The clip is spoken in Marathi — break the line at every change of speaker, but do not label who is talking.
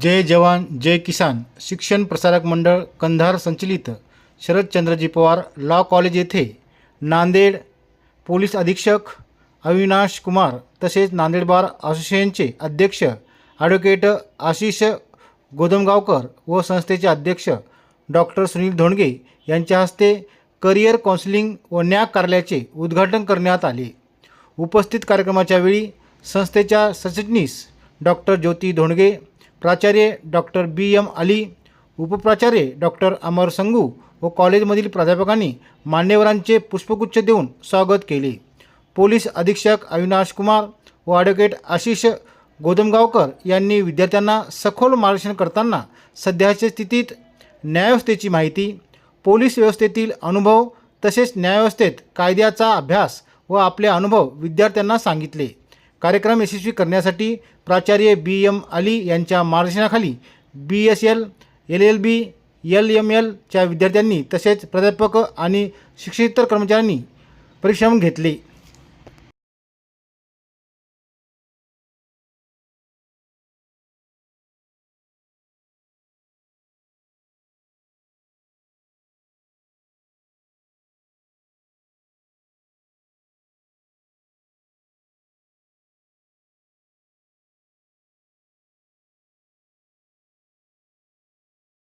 जय जवान जय किसान शिक्षण प्रसारक मंडळ कंधार संचलित शरदचंद्रजी पवार लॉ कॉलेज येथे नांदेड पोलीस अधीक्षक अविनाश कुमार तसेच नांदेड बार असोसिएशनचे अध्यक्ष ॲडव्होकेट आशिष गोदमगावकर व संस्थेचे अध्यक्ष डॉक्टर सुनील धोंडगे यांच्या हस्ते करिअर काउन्सिलिंग व न्याय कार्यालयाचे उद्घाटन करण्यात आले. उपस्थित कार्यक्रमाच्या वेळी संस्थेच्या सचिटणीस डॉक्टर ज्योती धोंडगे प्राचार्य डॉक्टर बी एम अली उपप्राचार्य डॉक्टर अमर संगू व कॉलेजमधील प्राध्यापकांनी मान्यवरांचे पुष्पगुच्छ देऊन स्वागत केले. पोलीस अधीक्षक अविनाश कुमार व ॲडव्होकेट आशिष गोदमगावकर यांनी विद्यार्थ्यांना सखोल मार्गदर्शन करताना सध्याच्या स्थितीत न्यायव्यवस्थेची माहिती पोलीस व्यवस्थेतील अनुभव तसेच न्यायव्यवस्थेत कायद्याचा अभ्यास व आपले अनुभव विद्यार्थ्यांना सांगितले. कार्यक्रम यशस्वी करण्यासाठी प्राचार्य बी एम अली यांच्या मार्गदर्शनाखाली B S L L L B L M एलच्या विद्यार्थ्यांनी तसेच प्राध्यापक आणि शिक्षकेतर कर्मचाऱ्यांनी परिश्रम घेतले.